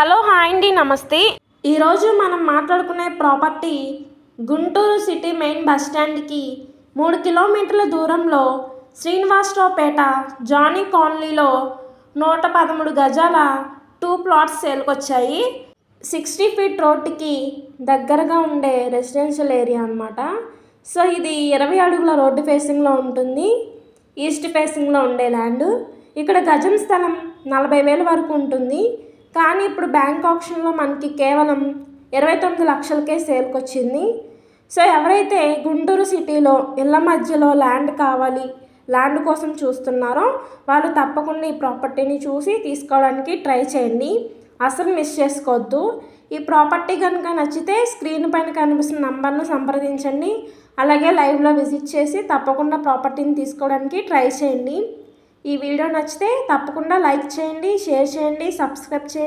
Hello hi అండి నమస్తే. ఈరోజు మనం మాట్లాడుకునే property Guntur city main bus స్టాండ్కి మూడు కిలోమీటర్ల దూరంలో శ్రీనివాసరావుపేట జానీ కాలనీలో నూట పదమూడు గజాల టూ ప్లాట్స్ సేల్కొచ్చాయి. సిక్స్టీ ఫీట్ రోడ్డుకి దగ్గరగా ఉండే రెసిడెన్షియల్ ఏరియా అనమాట సో ఇది ఇరవై అడుగుల రోడ్డు ఫేసింగ్లో ఉంటుంది. ఈస్ట్ ఫేసింగ్లో ఉండే ల్యాండ్. ఇక్కడ గజం స్థలం నలభై వేల వరకు ఉంటుంది. కానీ ఇప్పుడు బ్యాంక్ ఆప్షన్లో మనకి కేవలం ఇరవై తొమ్మిది లక్షలకే సేల్కి వచ్చింది సో ఎవరైతే గుంటూరు సిటీలో ఇళ్ళ మధ్యలో ల్యాండ్ కావాలి ల్యాండ్ కోసం చూస్తున్నారో వాళ్ళు తప్పకుండా ఈ ప్రాపర్టీని చూసి తీసుకోవడానికి ట్రై చేయండి. అసలు మిస్ చేసుకోవద్దు. ఈ ప్రాపర్టీ కనుక నచ్చితే స్క్రీన్ పైన కనిపిస్తున్న నంబర్ను సంప్రదించండి. అలాగే లైవ్లో విజిట్ చేసి తప్పకుండా ప్రాపర్టీని తీసుకోవడానికి ట్రై చేయండి. ఈ వీడియో నచ్చితే తప్పకుండా లైక్ చేయండి షేర్ చేయండి సబ్స్క్రైబ్ చేయండి.